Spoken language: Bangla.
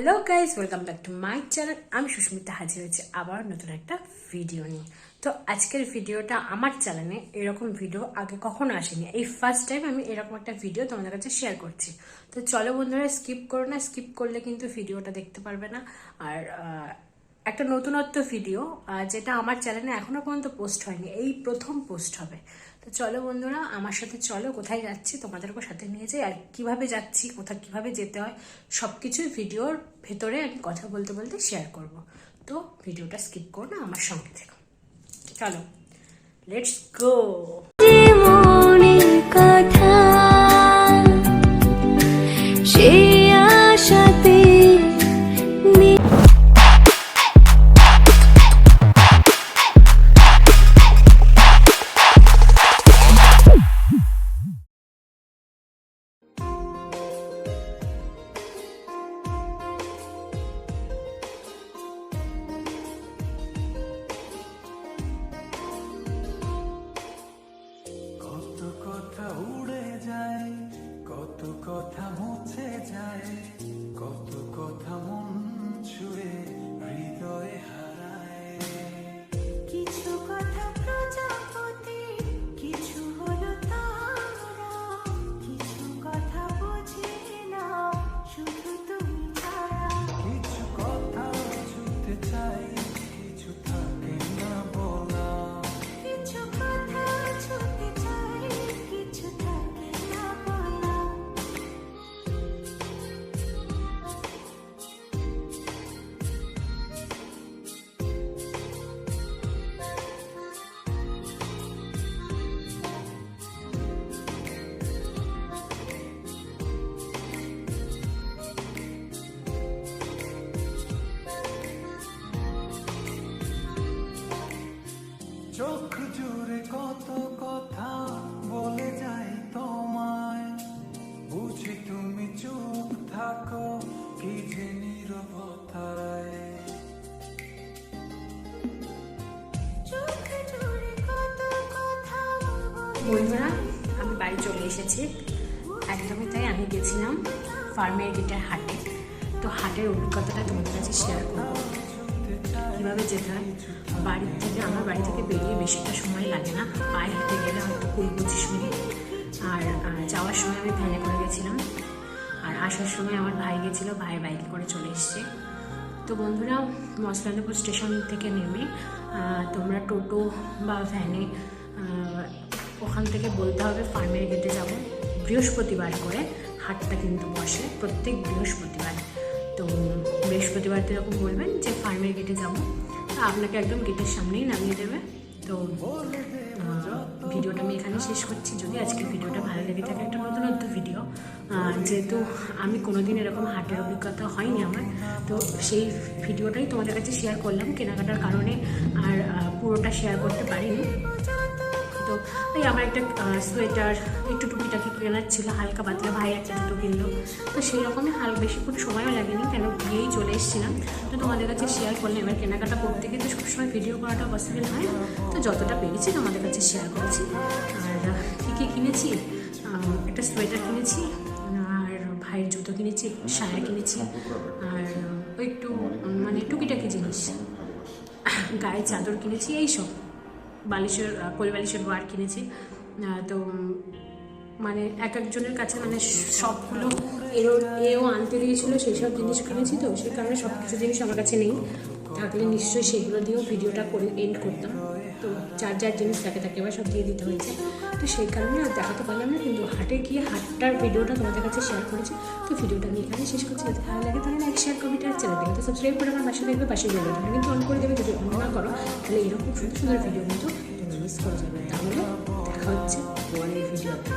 Hello guys welcome back to my channel আমি সুস্মিতা হাজির হয়েছি আবার নতুন একটা ভিডিও নিয়ে। তো আজকের ভিডিওটা আমার চ্যানেলে এরকম ভিডিও আগে কখনো আসেনি। এই ফার্স্ট টাইম আমি এরকম একটা ভিডিও তোমাদের কাছে শেয়ার করছি। তো চলো বন্ধুরা স্কিপ করো না স্কিপ করলে কিন্তু ভিডিওটা দেখতে পারবে না। আর একটা নতুনত্ব ভিডিও যেটা আমার চ্যানেলে এখনও পর্যন্ত পোস্ট হয়নি। এই প্রথম পোস্ট হবে। তো চলো বন্ধুরা, আমার সাথে চলো, কোথায় যাচ্ছি তোমাদেরকে সাথে নিয়ে যাই, আর কীভাবে যাচ্ছি, কোথায় কীভাবে যেতে হয় সব কিছুই ভিডিওর ভেতরে আমি কথা বলতে বলতে শেয়ার করব। তো ভিডিওটা স্কিপ করো না, আমার সঙ্গে থেকো। চলো লেটস গো কথা মুছে যায়। কি যে বন্ধুরা আমি বাড়ি চলে এসেছি। একদমই তাই আমি গেছিলাম ফার্মের গেটের হাটে। তো হাটের অভিজ্ঞতাটা তোমাদের কাছে শেয়ার করব। কীভাবে যেতে হয়? বাড়ির থেকে আমার বাড়ি থেকে বেরিয়ে বেশিটা সময় লাগে না। পায়ে হেঁটে গেলে হয়তো কুড়ি পঁচিশ মিনিট। আর যাওয়ার সময় আমি ভ্যানে করে গেছিলাম। আর আসার সময় আমার ভাই গেছিল, ভাই বাইকে করে চলে এসছে। তো বন্ধুরা মসলানপুর স্টেশন থেকে নেমে তোমরা টোটো বা ভ্যানে ওখান থেকে বলতে হবে ফার্মের গেটে যাব। বৃহস্পতিবার করে হাটটা কিন্তু বসে, প্রত্যেক বৃহস্পতিবার। তো বৃহস্পতিবার এরকম বলবেন যে ফার্মের গেটে যাব। আপনাকে একদম গেটের সামনেই নামিয়ে দেবে। তো ভিডিওটা আমি এখানে শেষ করছি। যদি আজকের ভিডিওটা ভালো লেগে থাকে, একটা নতুনত্ব ভিডিও যেহেতু আমি কোনোদিন এরকম হাটের অভিজ্ঞতা হয়নি আমার, তো সেই ভিডিওটাই তোমাদের কাছে শেয়ার করলাম। কেনাকাটার কারণে আর পুরোটা শেয়ার করতে পারিনি। তো এই আমার একটা সোয়েটার একটু টুকিটাকি কেনার ছিল, হালকা পাতলা ভাই একটা দুটো কিনলো। তো সেই রকমই হাল বেশিক্ষণ সময়ও লাগেনি, কেন গিয়েই চলে এসেছিলাম। তো তোমাদের কাছে শেয়ার করলে এবার কেনাকাটা করতে গিয়ে তো সবসময় ভিডিও করাটা পসিবল হয়। তো যতটা পেরেছি তোমাদের কাছে শেয়ার করেছি। আর কী কী কিনেছি? একটা সোয়েটার কিনেছি, আর ভাইয়ের জুতো কিনেছি সায়া কিনেছি, আর ওই একটু মানে টুকিটাকি জিনিস, গায়ে চাদর কিনেছি, এইসব। বালিশের কোল বালিশের ওয়ার কিনেছি। তো মানে এক একজনের কাছে মানে সবগুলো এরও, এও আনতে দিয়েছিল, সেই সব জিনিস কিনেছি তো, সেই কারণে সব কিছু জিনিস আমার কাছে নেই। থাকলে নিশ্চয়ই সেগুলো দিয়েও ভিডিওটা করে এন্ড করতাম। তো যার যার জিনিস তাকে তাকে এবার সব দিয়ে দিতে হয়েছে। তো সেই কারণে আর দেখাতে পারলাম না, কিন্তু হাটে গিয়ে হাটটার ভিডিওটা তোমাদের কাছে শেয়ার করেছি। তো ভিডিওটা আমি এখানে শেষ করছি। যদি ভালো লাগে তাহলে লাইক শেয়ার কমেন্ট আর চ্যানেলটাকে তো সাবস্ক্রাইব করে আমার পাশে দেখবে পাশে বেল দেবে কিন্তু অন করে দেবে। যদি অন না করো, তাহলে এরকম সুন্দর সুন্দর ভিডিও কিন্তু তুমি মিস করে যাবে। তাহলে দেখা হচ্ছে। পরের ভিডিওতে